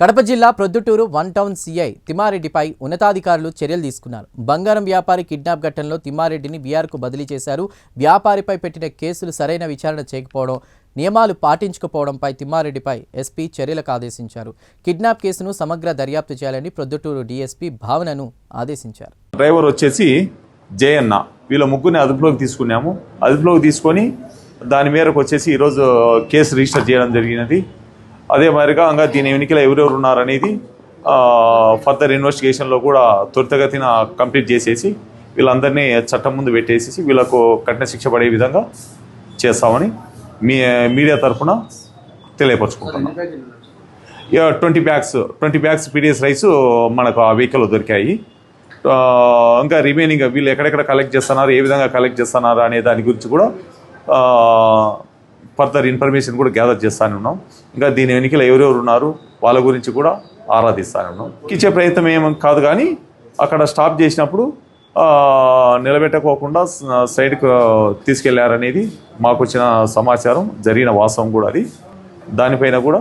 కడప జిల్లా Proddatur one town CI తిమ్మారెడ్డిపై ఉన్నతాధికారులు చర్యలు తీసుకున్నారు. బంగారం వ్యాపారి కిడ్నాప్ ఘటనలో తిమ్మారెడ్డిని బీఆర్కు బదిలీ చేశారు. వ్యాపారిపై పెట్టిన కేసులు సరైన విచారణ చేయకపోవడం నియమాలు పాటించకపోవడంపై తిమ్మారెడ్డిపై ఎస్పీ చర్యలకు ఆదేశించారు. కిడ్నాప్ కేసును సమగ్ర దర్యాప్తు చేయాలని ప్రొద్దుటూరు డీఎస్పీ భావనను ఆదేశించారు. డ్రైవర్ వచ్చేసి జయన్న వీళ్ళ ముగ్గురిని అదుపులోకి తీసుకున్నాము. అదుపులోకి తీసుకొని దాని మేరకు వచ్చేసి ఈరోజు కేసు రిజిస్టర్ చేయడం జరిగినది. అదే మాదిరిగా ఇంకా దీని వెనుకల ఎవరెవరు ఉన్నారనేది ఫర్దర్ ఇన్వెస్టిగేషన్లో కూడా త్వరితగతిన కంప్లీట్ చేసేసి వీళ్ళందరినీ చట్టం ముందు పెట్టేసేసి వీళ్ళకు కఠిన శిక్ష పడే విధంగా చేస్తామని మీ మీడియా తరఫున తెలియపరచుకుంటున్నాం. ఇక twenty bags twenty bags PDS rice మనకు ఆ వెహికల్లో దొరికాయి. ఇంకా రిమైనింగ్ వీళ్ళు ఎక్కడెక్కడ కలెక్ట్ చేస్తున్నారు ఏ విధంగా కలెక్ట్ చేస్తున్నారు అనే దాని గురించి కూడా ఫర్దర్ ఇన్ఫర్మేషన్ కూడా గ్యాదర్ చేస్తానే ఉన్నాం. ఇంకా దీని వెనుకలు ఎవరెవరు ఉన్నారు వాళ్ళ గురించి కూడా ఆరాధిస్తానే ఉన్నాం. ఇచ్చే ప్రయత్నం ఏం కాదు కానీ అక్కడ స్టాప్ చేసినప్పుడు నిలబెట్టకోకుండా సైడ్కు సైడ్కి తీసుకెళ్ళారనేది మాకు వచ్చిన సమాచారం జరిగిన వాస్తవం కూడా అది. దానిపైన కూడా